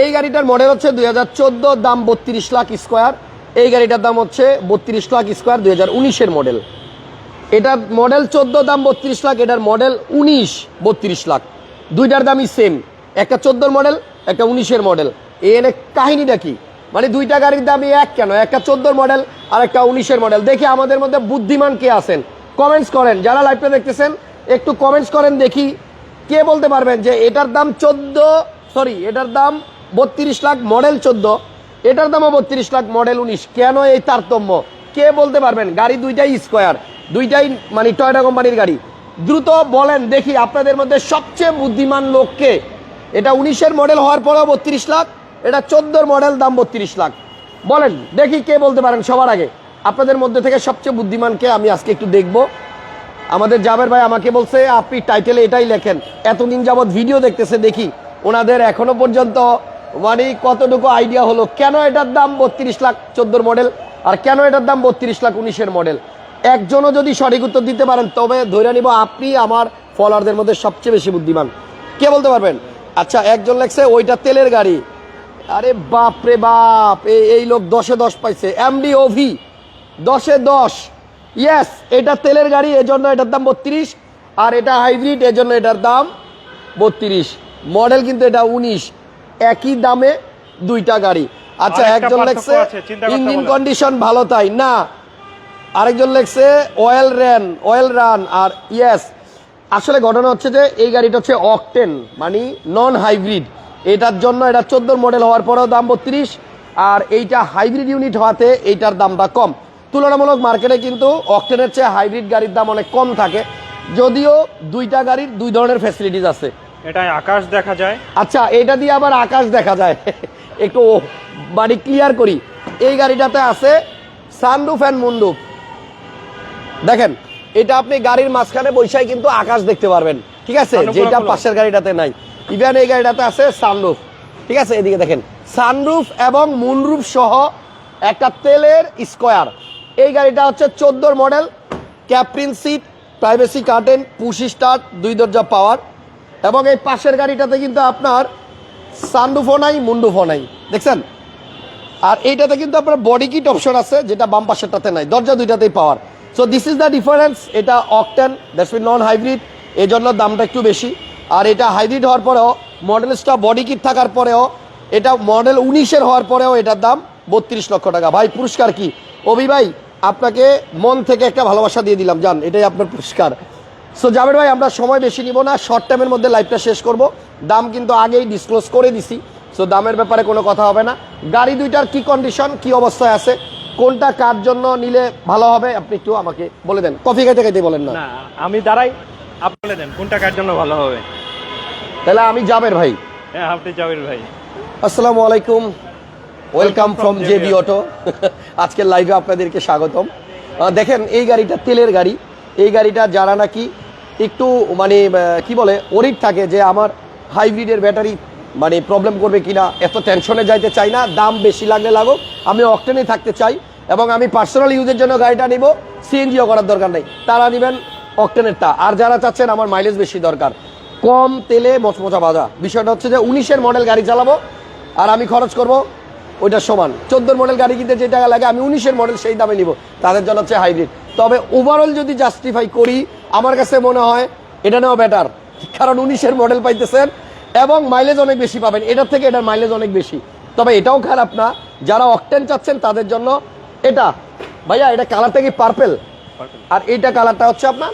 এই গাড়িটার মডেল হচ্ছে দুই হাজার দাম বত্রিশ লাখ স্কোয়ার এই গাড়িটার দাম হচ্ছে বত্রিশ লাখ স্কোয়ার দুই হাজার উনিশের মডেল এটার মডেল চোদ্দ, দাম বত্রিশ লাখ, এটার মডেল উনিশ, বত্রিশ লাখ। দুইটার দামই সেম একটা চোদ্দোর মডেল একটা উনিশের মডেল এনে কাহিনীটা কি? মানে দুইটা গাড়ির দামই এক কেন? একটা চোদ্দোর মডেল আর একটা উনিশের মডেল দেখি আমাদের মধ্যে বুদ্ধিমান কে আছেন। কমেন্টস করেন। যারা লাইভটা দেখতেছেন, একটু কমেন্টস করেন দেখি কে বলতে পারবেন যে এটার দাম চোদ্দ সরি এটার দাম বত্রিশ লাখ মডেল চোদ্দ। এটার দামও বত্রিশ লাখ মডেল উনিশ। কেন এই তারতম্য? কে বলতে পারবেন? গাড়ি দুইটাই স্কোয়ার দুইটাই মানে টয়টা কোম্পানির গাড়ি। দ্রুত বলেন, দেখি আপনাদের মধ্যে সবচেয়ে বুদ্ধিমান লোককে এটা উনিশের মডেল হওয়ার পরেও বত্রিশ লাখ, এটা চোদ্দোর মডেল দাম বত্রিশ লাখ। বলেন, দেখি কে বলতে পারেন সবার আগে। আপনাদের মধ্যে থেকে সবচেয়ে বুদ্ধিমানকে আমি আজকে একটু দেখব। আমাদের জাবের ভাই আমাকে বলছে, আপনি টাইটেলে এটাই লেখেন। এতদিন যাবৎ ভিডিও দেখতেছে, দেখি। ওনাদের এখনও পর্যন্ত মানে কতটুকু আইডিয়া হলো? কেন এটার দাম বত্রিশ লাখ চোদ্দোর মডেল আর কেন এটার দাম বত্রিশ লাখ উনিশের মডেল একজনও যদি সঠিক উত্তর দিতে পারেন, তবে ধরে নিব আপনি আমার ফলোয়ারদের মধ্যে সবচেয়ে বেশি বুদ্ধিমান। কে বলতে পারবেন? আচ্ছা একজন লেখছে, ওইটা তেলের গাড়ি। আরে বাপ রে বাপ এই এই লোক দশে দশ পাইছে। এমডি ওভি দশে দশ। ইয়েস এটা তেলের গাড়ি, এজন্য এটার দাম বত্রিশ। আর এটা হাইব্রিড এজন্য এটার দাম বত্রিশ। মডেল কিন্তু এটা উনিশ। একই দামে দুইটা গাড়ি। আচ্ছা একজন লেখছে ইঞ্জিন কন্ডিশন ভালো তাই না। আরেকজন লেখছে অয়েল র্যান অয়েল রান আর ইয়েস আসলে ঘটনা হচ্ছে যে এই গাড়িটা হচ্ছে অকটেন মানে নন হাইব্রিড এটার জন্য এটা চোদ্দোর মডেল হওয়ার পরেও দাম বত্রিশ আর এইটা হাইব্রিড ইউনিট হওয়াতে এইটার দামটা কম। তুলনামূলক মার্কেটে কিন্তু অকটেনের চেয়ে হাইব্রিড গাড়ির দাম অনেক কম থাকে যদিও দুইটা গাড়ির দুই ধরনের ফ্যাসিলিটিস আছে। এটাই আকাশ দেখা যায়। আচ্ছা এটা দিয়ে আবার আকাশ দেখা যায়। একটু বাড়ি ক্লিয়ার করি। এই গাড়িটাতে আছে সানরুফ অ্যান্ড মুন্ডুপ। দেখেন এটা আপনি গাড়ির মাঝখানে কিন্তু আকাশ দেখতে পারবেন। ঠিক আছে? যেটা পাশের গাড়িটাতে নাই। ইভেন এই গাড়িটাতে আছে সানরুফ। ঠিক আছে? এদিকে দেখেন সানরুফ এবং মুনরুফ সহ একটা তেলের স্কোয়ার। এই গাড়িটা হচ্ছে চোদ্দোর model. ক্যাপ্রিন seat privacy curtain push start দুই দরজা পাওয়ার। এবং এই পাশের গাড়িটাতে কিন্তু আপনার সানরুফও নাই মুন্ডুফও নাই। দেখছেন? আর এইটাতে কিন্তু আপনার বডি কিট অপশন আছে, যেটা বাম পাশেরটাতে নাই, দরজা দুইটাতেই power. So this is the difference এটা octane that's mean non hybrid এই জন্য দামটা একটু বেশি। আর এটা হাইব্রিড হওয়ার পরেও মডেলসটা বডি কিট থাকার পরেও, এটা মডেল উনিশের হওয়ার পরেও এটার দাম বত্রিশ লক্ষ টাকা। ভাই, পুরস্কার কি? অভি ভাই, আপনাকে মন থেকে একটা ভালোবাসা দিয়ে দিলাম জান এটাই আপনার পুরস্কার। সো জাবের ভাই আমরা সময় বেশি নিব না। শর্ট টাইমের মধ্যে লাইভটা শেষ করব। দাম কিন্তু আগেই ডিসক্লোজ করে দিছি। সো দামের ব্যাপারে কোনো কথা হবে না। গাড়ি দুইটার কি কন্ডিশন কি অবস্থায় আছে কোনটা কার জন্য নিলে ভালো হবে আপনি একটু আমাকে বলে দেন। কফি খাইতে খাইতে বলেন না। আমি দাঁড়াই আপনি বলে দেন কোনটা কার জন্য ভালো হবে? তাহলে আমি জাবের ভাই। হ্যাঁ আপনি জাবির ভাই। আসসালামু আলাইকুম। ওয়েলকাম ফ্রম জেবি অটো আজকের লাইভে আপনাদেরকে স্বাগতম। দেখেন এই গাড়িটা তেলের গাড়ি। এই গাড়িটা যারা নাকি একটু মানে কি বলে ওরিড থাকে যে আমার হাইব্রিডের ব্যাটারি মানে প্রবলেম করবে কিনা, এত টেনশনে যাইতে চাই না, দাম বেশি লাগলে লাগুক, আমি অকটেনে থাকতে চাই, এবং আমি পার্সোনাল ইউজের জন্য গাড়িটা নিব সিএনজিও করার দরকার নেই, তারা নেবেন অকটেনেরটা আর যারা চাচ্ছেন আমার মাইলেজ বেশি দরকার, কম তেলে মচমচা বাজা। বিষয়টা হচ্ছে যে উনিশের মডেল গাড়ি চালাবো, আর আমি খরচ করব ওইটা সমান। চোদ্দোর মডেল গাড়ি কিনতে যে টাকা লাগে, আমি উনিশের মডেল সেই দামে নিব, তাদের জন্য হচ্ছে হাইব্রিড তবে ওভারঅল যদি জাস্টিফাই করি আমার কাছে মনে হয় এটা নেওয়া বেটার কারণ উনিশের মডেল পাইতেছেন এবং মাইলেজ অনেক বেশি পাবেন। এটার থেকে এটার মাইলেজ অনেক বেশি। তবে এটাও খারাপ না যারা অকটেন চাচ্ছেন তাদের জন্য এটা। ভাইয়া এটা কালারটা কি পার্পেল আর এইটা কালারটা হচ্ছে আপনার?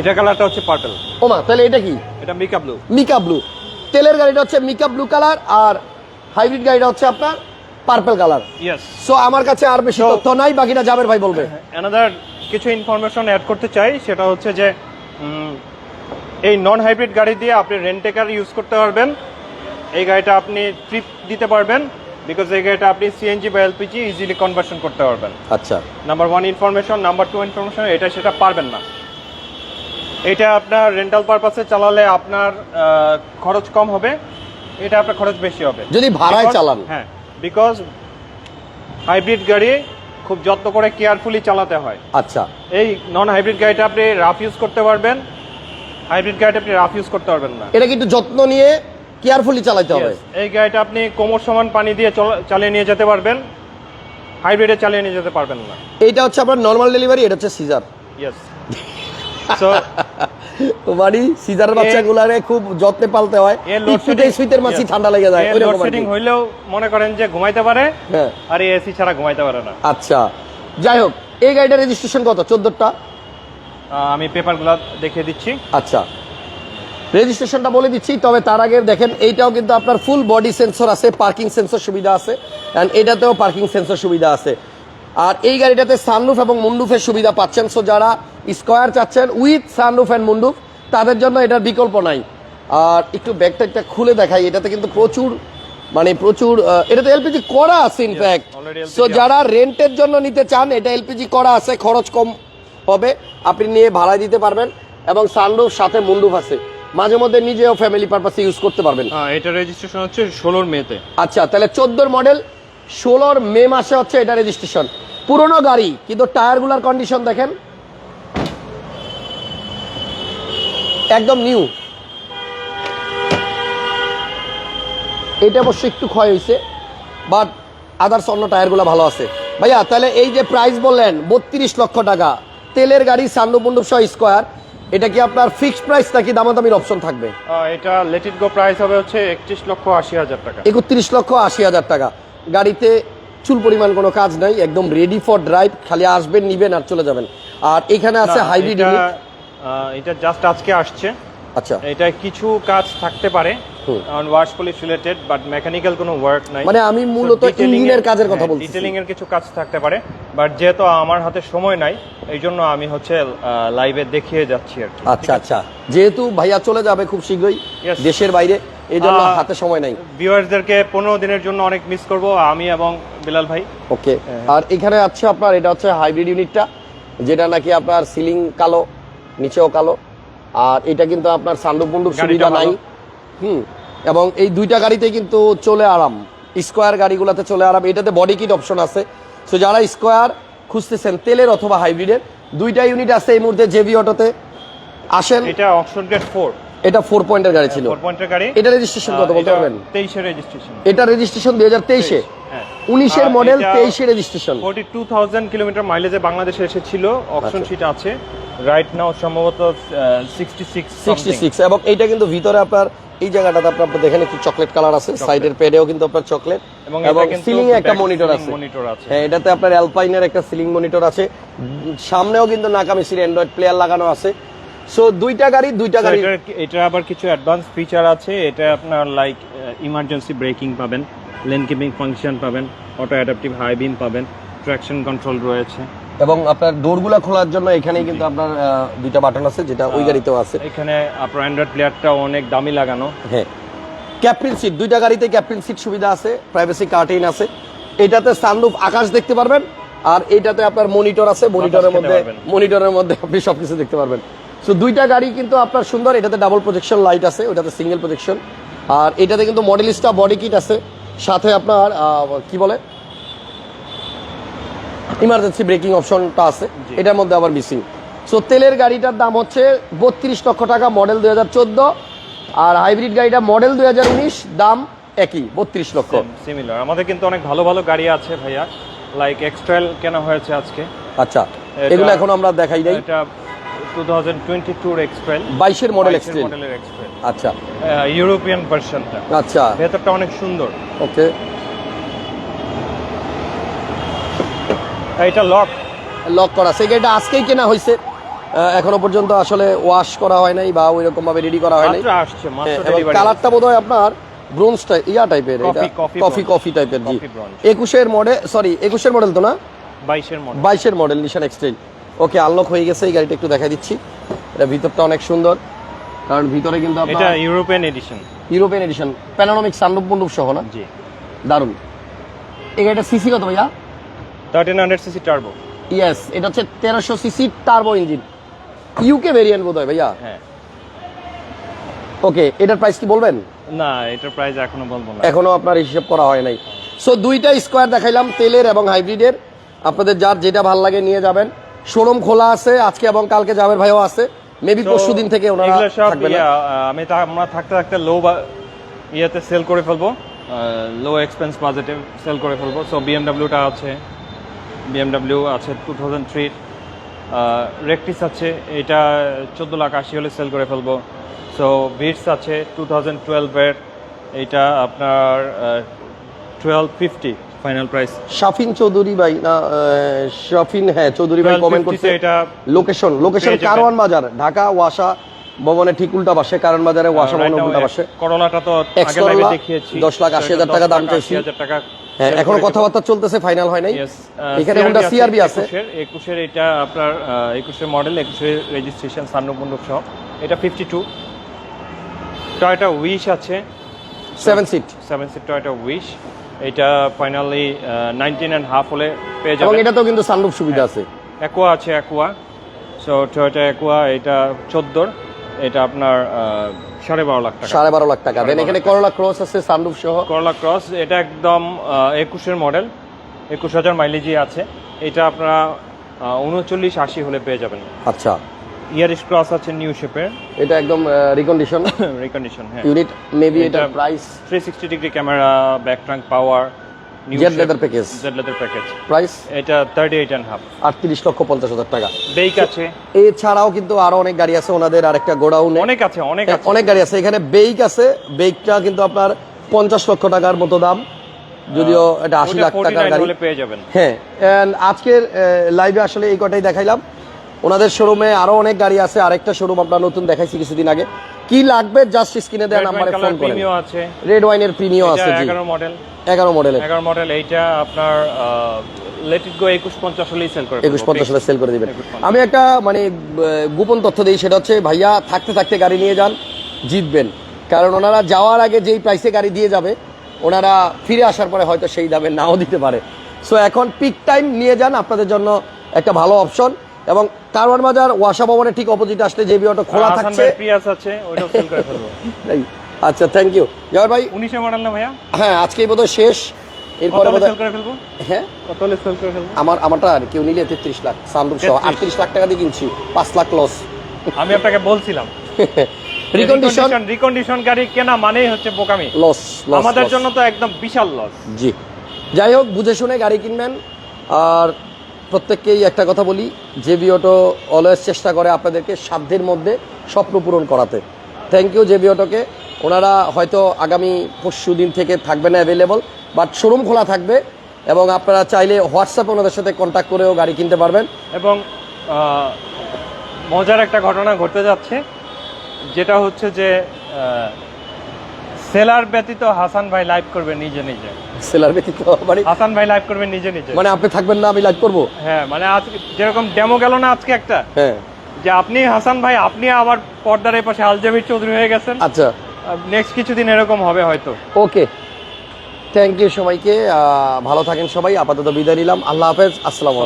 এটা কালারটা হচ্ছে পার্পল ওমা তাহলে এটা কি? এটা মিকা ব্লু মিকা ব্লু তেলের গাড়িটা হচ্ছে মিকা ব্লু কালার আর হাইব্রিড গাড়িটা হচ্ছে আপনার পার্পল কালার ইয়েস সো আমার কাছে আর বেশি তথ্য নাই বাকিটা জাবের ভাই বলবে। অ্যানাদার কিছু ইনফরমেশন অ্যাড করতে চাই সেটা হচ্ছে যে এই নন হাইব্রিড গাড়ি দিয়ে আপনি রেন্টেকার ইউজ করতে পারবেন। এই গাড়িটা আপনি ট্রিপ দিতে পারবেন বিকজ এই গাড়িটা আপনি সিএনজি বা এলপিজি ইজিলি কনভার্সন করতে পারবেন। আচ্ছা। Number one information number two information এটা সেটা পারবেন না। এটা আপনার রেন্টাল পারপাসে চালালে আপনার খরচ কম হবে এটা আপনার খরচ বেশি হবে। যদি ভাড়ায় চালান। হ্যাঁ বিকজ হাইব্রিড গাড়ি খুব যত্ন করে কেয়ারফুলি চালাতে হয়। আচ্ছা। এই নন হাইব্রিড গাড়িটা আপনি রাফ ইউজ করতে পারবেন। হাইব্রিড গাড়িটা আপনি রাফ ইউজ করতে পারবেন না। এটা কিন্তু যত্ন নিয়ে কেয়ারফুলি চালাতে হবে? এই গাড়িটা আপনি কোমর সমান পানি দিয়ে চালিয়ে নিয়ে যেতে পারবেন। হাইব্রিডে চালিয়ে নিয়ে যেতে পারবেন না। এইটা হচ্ছে আপনার নর্মাল ডেলিভারি এটা হচ্ছে সিজার ইয়েস মানে বাচ্চাগুলারে খুব যত্নে পালতে হয়। একটুতেই সুইতের মাছি ঠান্ডা লেগে যায় হইলেও মনে করেন যে ঘুমাইতে পারে হ্যাঁ। আর এসি ছাড়া ঘুমাইতে পারে না। আচ্ছা। যাই হোক এই গাড়িটার রেজিস্ট্রেশন কত? চোদ্দটা আমি পেপারগুলো দেখিয়ে দিচ্ছি। আচ্ছা। রেজিস্ট্রেশনটা বলে দিচ্ছি তবে তার আগে দেখেন এইটাও কিন্তু আপনার ফুল বডি সেন্সর আছে পার্কিং সেন্সর সুবিধা আছে অ্যান্ড এটাতেও পার্কিং সেন্সর সুবিধা আছে। আর এই গাড়িটাতে সানরুফ এবং মুন্ডুফের সুবিধা পাচ্ছেন। সো যারা স্কোয়ার চাচ্ছেন উইথ সানরুফ অ্যান্ড মুন্ডুফ তাদের জন্য এটার বিকল্প নাই। আর একটু ব্যাগটা একটা খুলে দেখাই এটাতে কিন্তু প্রচুর মানে প্রচুর এটাতে এলপিজি করা আছে ইনফ্যাক্ট সো যারা রেন্টের জন্য নিতে চান এটা এলপিজি করা আছে খরচ কম হবে আপনি নিয়ে ভাড়া দিতে পারবেন এবং সানরুফ সাথে মুন্ডুফ আছে। মাঝে মধ্যে নিজেও ফ্যামিলি পারপাসে ইউজ করতে পারবেন। হ্যাঁ এটা রেজিস্ট্রেশন হচ্ছে ষোলোর মেতে। আচ্ছা তাহলে চোদ্দোর মডেল ষোলোর মে মাসে হচ্ছে এটা রেজিস্ট্রেশন পুরনো গাড়ি কিন্তু টায়ারগুলার কন্ডিশন দেখেন। একদম নিউ এটা অবশ্য একটু ক্ষয় হয়েছে বাট আদার্স অন্য টায়ারগুলো ভালো আছে। ভাইয়া তাহলে এই যে প্রাইস বললেন বত্রিশ লক্ষ টাকা। তেলের গাড়ি সান্ডুপুন্ডুপ সহ স্কোয়ার। এটা কি আপনার ফিক্সড প্রাইস নাকি দামাদামির অপশন থাকবে? এটা লেটিট গো প্রাইস হবে হচ্ছে একত্রিশ লক্ষ আশি হাজার টাকা। একত্রিশ লক্ষ আশি হাজার টাকা। গাড়িতে চুল পরিমাণ কোনো কাজ নাই একদম রেডি ফর ড্রাইভ খালি আসবেন নিবেন আর চলে যাবেন। আর এখানে আছে হাইব্রিড এটা, জাস্ট আজকে আসছে। আচ্ছা। এটা কিছু কাজ থাকতে পারে হুম। Wash polish related but mechanical কোনো ওয়ার্ক নাই। মানে আমি মূলত ইঞ্জিনের কাজের কথা বলছি ডিটেলিং এর কিছু কাজ থাকতে পারে বাট যেহেতু আমার হাতে সময় নাই এই জন্য আমি হচ্ছে লাইভে দেখিয়ে যাচ্ছি আর আচ্ছা আচ্ছা। যেহেতু ভাইয়া চলে যাবে খুব শীঘ্রই দেশের বাইরে এই জন্য হাতে সময় নাই। ভিউয়ার্সদেরকে পনেরো দিনের জন্য অনেক মিস করব আমি এবং বিলাল ভাই। ওকে হ্যাঁ। আর এখানে আছে আপনার এটা হচ্ছে হাইব্রিড ইউনিটটা যেটা নাকি আপনার সিলিং কালো নিচেও কালো আর এটা কিন্তু আপনার সান্ডুপ মুন্ডুপ সুবিধা নাই। হুম এবং এই দুইটা গাড়িতে কিন্তু চলে আরাম। স্কোয়ার গাড়িগুলোতে চলে আরাম এটাতে বডি কিট অপশন আছে। সো যারা স্কোয়ার খুঁজতেছেন তেলের অথবা হাইব্রিডের দুইটা ইউনিট আছে এই মুহূর্তে জেবি অটোতে আসেন। এটা অক্সফোর্ড গেট ফোর এটা ফোর পয়েন্টের গাড়ি ছিল। ফোর পয়েন্টের গাড়ি। এটা রেজিস্ট্রেশন কত বলতে পারবেন? তেইশে রেজিস্ট্রেশন এটা রেজিস্ট্রেশন দুই হাজার তেইশে। হ্যাঁ। উনিশের মডেল এটা- তেইশে registration forty two thousand kilometre মাইলেজে বাংলাদেশে এসেছিল। অপশন আচ্ছা। শিট আছে। রাইট নাও সম্ভবত সিক্সটি সিক্স সিক্সটি সিক্স এবং এইটা কিন্তু ভিতরে আপনার এই জায়গাটাতে আপনার দেখেন একটু চকলেট কালার আছে। সাইডের পেডেও কিন্তু আপনার চকলেট এবং এটা সিলিং এ একটা মনিটর আছে। হ্যাঁ এটাতে আপনার অ্যালপাইনের একটা সিলিং মনিটর আছে। সামনেও কিন্তু নাকামিসির অ্যান্ড্রয়েড প্লেয়ার লাগানো আছে। সো দুইটা গাড়ি দুইটা গাড়ি। এটা আবার কিছু অ্যাডভান্স ফিচার আছে। এটা আপনার লাইক ইমার্জেন্সি ব্রেকিং পাবেন লেন কিপিং ফাংশন পাবেন অটো অ্যাডাপটিভ হাই বিম পাবেন ট্র্যাকশন কন্ট্রোল রয়েছে। এবং আপনার ডোরগুলা খোলার জন্য এখানেই কিন্তু আপনার দুইটা বাটন আছে যেটা ওই গাড়িতেও আছে। এখানে আপনার অ্যান্ড্রয়েড প্লেয়ারটা অনেক দামি লাগানো। হ্যাঁ। ক্যাপ্টেন সিট দুইটা গাড়িতে ক্যাপ্টেন সিট সুবিধা আছে প্রাইভেসি কার্টেইন আছে। এটাতে সানরুফ আকাশ দেখতে পারবেন আর এটাতে আপনার মনিটর আছে মনিটরের মধ্যে। মনিটরের মধ্যে আপনি সবকিছু দেখতে পারবেন। সো দুইটা গাড়ি কিন্তু আপনার সুন্দর এটাতে ডাবল প্রজেকশন লাইট আছে ওটাতে সিঙ্গেল প্রজেকশন আর এটাতে কিন্তু মডেলিস্টা বডি কিট আছে। সাথে আপনার কি বলে? ইমার্জেন্সি ব্রেকিং অপশনটা আছে। এটার মধ্যে আবার মিসিং সো তেলের গাড়িটার দাম হচ্ছে বত্রিশ লক্ষ টাকা মডেল দুই হাজার চোদ্দ। আর হাইব্রিড গাড়িটা মডেল দুই হাজার উনিশ দাম একই বত্রিশ লক্ষ। সিমিলার আমাদের কিন্তু অনেক ভালো ভালো গাড়ি আছে ভাইয়া। লাইক এক্সট্রাল কেনা হয়েছে আজকে। আচ্ছা এগুলো এখন আমরা দেখাই নাই। এটা টু থাউজেন্ড টোয়েন্টি টুর মডেল এক্সটেল মডেলের এক্সট্রেল আচ্ছা। ইউরোপিয়ান ভার্সনটা আচ্ছা। ভেতরটা অনেক সুন্দর। ওকে। এটা লক লক করা। গাড়িটা আজকেই কেনা হয়েছে এখনও পর্যন্ত আসলে ওয়াশ করা হয় নাই বা ওইরকম ভাবে রেডি করা হয় নাই। আসছে হ্যাঁ, কালারটা বোধহয় আপনার ব্রোঞ্জ ইয়া টাইপের coffee কফি কফি টাইপের জি। একুশের মডেল সরি একুশের মডেল তো না? বাইশের মডেল বাইশের মডেল নিশান এক্সটেল ওকে আনলক হয়ে গেছে এই গাড়িটা একটু দেখা দিচ্ছি। এটা ভিতরটা অনেক সুন্দর কারণ ভিতরে কিন্তু এটা European edition European edition panoramic sunroof মণ্ডপ সহ না? জি। দারুণ এই গাড়িটা সিসি কত ভাইয়া? Thirteen hundred CC turbo yes এটা হচ্ছে তেরোশো CC turbo engine UK variant বোধ হয় ভাইয়া? হ্যাঁ। ওকে এটার প্রাইস কি বলবেন? না এটার প্রাইস এখনও বলব না। এখনও আপনার হিসেব করা হয় নাই। সো দুইটা স্কোয়ার দেখাইলাম তেলের এবং হাইব্রিডের আপনাদের যার যেটা ভালো লাগে নিয়ে যাবেন। শোরুম খোলা আছে আজকে এবং কালকে যাবের ভাইও আছে। মেবি পরশু দিন থেকে ওনারা থাকবেন না। আমি তা- আমরা থাকতে থাকতে লো ইয়েতে সেল করে ফেলব। লো এক্সপেন্স বাজেটে সেল করে ফেলব। সো বিএমডাব্লিউটা আছে। বিএমডাব্লিউ আছে টু থাউজেন্ড থ্রির রেকটিস আছে। এটা চোদ্দ লাখ আশি হলে সেল করে ফেলব। সো ভিটস আছে টু থাউজেন্ড টুয়েলভের এইটা আপনার twelve fifty final price Shafin Chowdhury ভাই না শাফিন হ্যাঁ চৌধুরী ভাই কমেন্ট করছে। এটা লোকেশন লোকেশন কারওয়ান বাজার ঢাকা ওয়াসা ভবনের ঠিক উল্টা পাশে কারণ বাজারে ওয়াসা ভবনের উল্টা পাশে। করোনাটা তো আগে লাইভে দেখিয়েছি। 10 লাখ 80 হাজার টাকা দাম চাইছি। টাকা হ্যাঁ এখনও কথাবার্তা চলতেছে ফাইনাল হয় নাই। আহ, এখানে হোন্ডা সিআরবি আছে একুশের একুশের এটা আপনার একুশের মডেল একুশের রেজিস্ট্রেশন সান্নব মণ্ডপ সহ। এটা ফিফটি টু টয়টা উইশ আছে। Seven seat seven seat Toyota Wish এটা ফাইনালি নাইনটিন অ্যান্ড হাফ হলে পেয়ে যাবেন। এটাতেও কিন্তু সানরুফ সুবিধা আছে। অ্যাকোয়া আছে অ্যাকোয়া সো টয়োটা অ্যাকোয়া এটা চোদ্দোর। এটা আপনার সাড়ে বারো লাখ টাকা। সাড়ে বারো লাখ টাকা। দেন এখানে করলা ক্রস আছে সানরুফ সহ। করলা ক্রস এটা একদম একুশের মডেল একুশ হাজার মাইলেজই আছে। এটা আপনারা উনচল্লিশ আশি হলে পেয়ে যাবেন। আচ্ছা। ইয়ারিশ ক্রস আছে নিউ শেপের। এটা একদম রিকন্ডিশন রিকন্ডিশন হ্যাঁ। ইউনিট মেবি এটা price three sixty degree camera back trunk power Jet leather package। Z leather package price এটা থার্টি এইট অ্যান্ড হাফ আটত্রিশ লক্ষ পঞ্চাশ হাজার টাকা। বেক আছে। এছাড়াও কিন্তু আরও অনেক গাড়ি আছে ওনাদের আরেকটা গোডাউনে। অনেক আছে অনেক আছে। অনেক গাড়ি আছে। এখানে বেইক আছে। বেইকটা কিন্তু আপনার পঞ্চাশ লক্ষ টাকার মতো দাম। যদিও এটা আশি ওটা লাখ 49 টাকার গাড়ি। পেয়ে যাবেন। হ্যাঁ and আজকের লাইভে আসলে এই কটাই দেখাইলাম। ওনাদের শোরুমে আরও অনেক গাড়ি আছে আরেকটা শোরুম আপনার নতুন দেখাইছি কিছুদিন আগে। কি লাগবে? জাস্ট স্ক্রিনে দেওয়া নাম্বারে ফোন করেন। রেড ওয়াইনের প্রিমিয়াম আছে জি। এগারো মডেল এগারো মডেলের এগারো মডেল এইটা আপনার লেট ইট গো একুশ পঞ্চাশ হলেই সেল করে একুশ পঞ্চাশ হাজার সেল করে দিবেন। আমি একটা মানে গোপন তথ্য দিই সেটা হচ্ছে ভাইয়া থাকতে থাকতে গাড়ি নিয়ে যান জিতবেন। কারণ ওনারা যাওয়ার আগে যেই প্রাইসে গাড়ি দিয়ে যাবে ওনারা ফিরে আসার পরে হয়তো সেই দামে নাও দিতে পারে। সো এখন পিক টাইম নিয়ে যান আপনাদের জন্য একটা ভালো অপশন এবং কারওয়ান বাজার ওয়াসা ভবনের ঠিক অপোজিট আসলে যে অটো খোলা থাকছে। আছে ওইটাও সেল করে ফেলব। আচ্ছা থ্যাংক ইউ জয় ভাই। উনিশে মডেল না ভাইয়া? হ্যাঁ আজকেই বোধহয় শেষ। এরপরে সেল করে ফেলব? হ্যাঁ? কত সেল করে ফেলব? আমার আমারটা আর কেউ নিলে তেত্রিশ লাখ সামরুপ সহ 33 আটত্রিশ লাখ টাকা দিয়ে কিনছি পাঁচ লাখ লস আমি আপনাকে বলছিলাম। রিকন্ডিশন রিকন্ডিশন গাড়ি কেনা মানেই হচ্ছে বোকামি। লস আমাদের জন্য তো একদম বিশাল লস জি। যাই হোক বুঝে শুনে গাড়ি কিনবেন। আর প্রত্যেককেই একটা কথা বলি জেবি অটো অলওয়েজ চেষ্টা করে আপনাদেরকে সাধ্যের মধ্যে স্বপ্ন পূরণ করাতে। থ্যাংক ইউ জেবি অটোকে ওনারা হয়তো আগামী পরশু দিন থেকে থাকবে না অ্যাভেলেবল বাট শোরুম খোলা থাকবে এবং আপনারা চাইলে হোয়াটসঅ্যাপে ওনাদের সাথে কন্ট্যাক্ট করেও গাড়ি কিনতে পারবেন। এবং মজার একটা ঘটনা ঘটতে যাচ্ছে, যেটা হচ্ছে যে সেলার ব্যতীত হাসান ভাই লাইভ করবে নিজে নিজে। সেলার ব্যতীত মানে হাসান ভাই লাইভ করবে নিজে নিজে। মানে আপনি থাকবেন না আমি লাইভ করব? হ্যাঁ মানে আজকে যেরকম ডেমো গেল না আজকে একটা হ্যাঁ। যে আপনি হাসান ভাই আপনি আবার পর্দার এই পাশে আলজামির চৌধুরী হয়ে গেছেন। আচ্ছা। নেক্সট কিছুদিন এরকম হবে হয়তো। ওকে। থ্যাংক ইউ সবাইকে ভালো থাকেন সবাই আপাতত বিদায় নিলাম। আল্লাহ হাফেজ আসসালামু আলাইকুম।